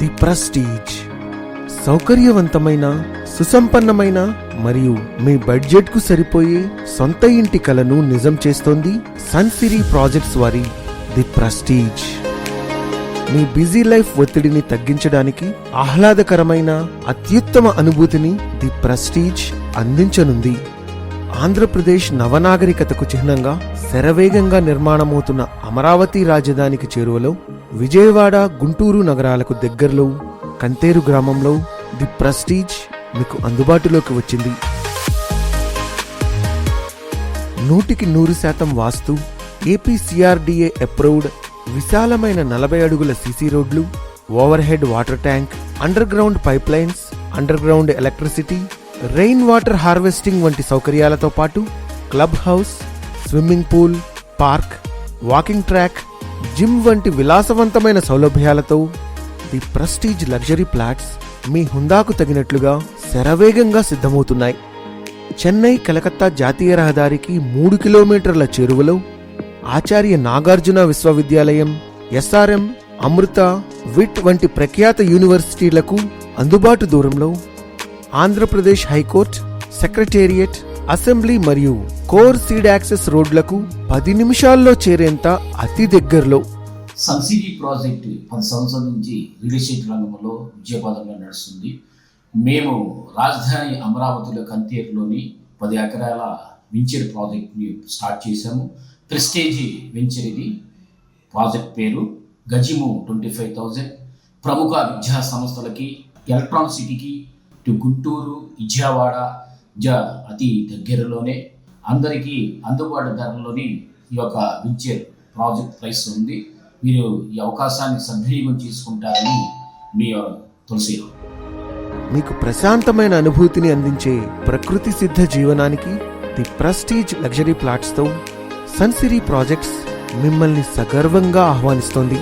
The prestige. సౌకర్యవంతమైన సుసంపన్నమైన మరియు మీ బడ్జెట్కు సరిపోయే సొంత ఇంటి కలను నిజం చేస్తోంది సన్సిరీ ప్రాజెక్ట్స్ వారి ది ప్రెస్టీజ్. మీ బిజీ లైఫ్ ఒత్తిడిని తగ్గించడానికి ఆహ్లాదకరమైన అత్యుత్తమ అనుభూతిని ది ప్రెస్టీజ్ అందించనుంది. ఆంధ్రప్రదేశ్ నవనాగరికతకు చిహ్నంగా శరవేగంగా నిర్మాణమవుతున్న అమరావతి రాజధానికి చేరువలో విజయవాడ గుంటూరు నగరాలకు దగ్గరలో కంతేరు గ్రామంలో ది ప్రెస్టీజ్ మీకు అందుబాటులోకి వచ్చింది. నూటికి నూరు శాతం వాస్తు ఏపీసీఆర్డీఏ అప్రూవ్డ్ విశాలమైన నలభై అడుగుల సీసీ రోడ్లు overhead water tank underground pipe lines underground electricity rain water harvesting వంటి సౌకర్యాలతో పాటు club house swimming pool park walking track gym వంటి విలాసవంతమైన సౌలభ్యాలతో ది ప్రెస్టీజ్ లగ్జరీ ఫ్లాట్స్ మీ హుందాకు తగినట్లుగా శరవేగంగా సిద్ధమవుతున్నాయి. చెన్నై కలకత్తా జాతీయ రహదారికి మూడు కిలోమీటర్ల చేరువలో ఆచార్య నాగార్జున విశ్వవిద్యాలయం ఎస్ఆర్ఎం అమృత విట్ వంటి ప్రఖ్యాత యూనివర్సిటీలకు అందుబాటు దూరంలో Andhra Pradesh high court secretariat assembly మరియు కోర్ సీడ్ యాక్సెస్ రోడ్లకు పది నిమిషాల్లో చేరేంత అతి దగ్గరలో. సబ్సిడీ ప్రాజెక్ట్ పది సంవత్సరాల నుంచి రియల్ ఎస్టేట్ రంగంలో విజయపదంలో నడుస్తుంది. మేము రాజధాని అమరావతిలో కంతేరులోని పది ఎకరాల వెంచర్ ప్రాజెక్ట్ని స్టార్ట్ చేశాము. ప్రెస్టేజీ వెంచర్ ఇది. ప్రాజెక్ట్ పేరు గజిము ట్వంటీ ఫైవ్ థౌజండ్. ప్రముఖ విద్యా సంస్థలకి ఎలక్ట్రాన్ సిటీకి గుంటూరు విజయవాడ జ అతి దగ్గరలోనే అందరికీ అందుబాటు ధరలోని ఈ యొక్క వెంచర్ ప్రాజెక్ట్ ప్రైస్ ఉంది. మీరు ఈ అవకాశాన్ని సద్వినియోగం చేసుకుంటారని మీ తులసిరావు మీకు ప్రశాంతమైన అనుభూతిని అందించే ప్రకృతి సిద్ధ జీవనానికి ది ప్రెస్టీజ్ లగ్జరీ ప్లాట్స్తో సన్సిరీ ప్రాజెక్ట్స్ మిమ్మల్ని సగర్వంగా ఆహ్వానిస్తోంది.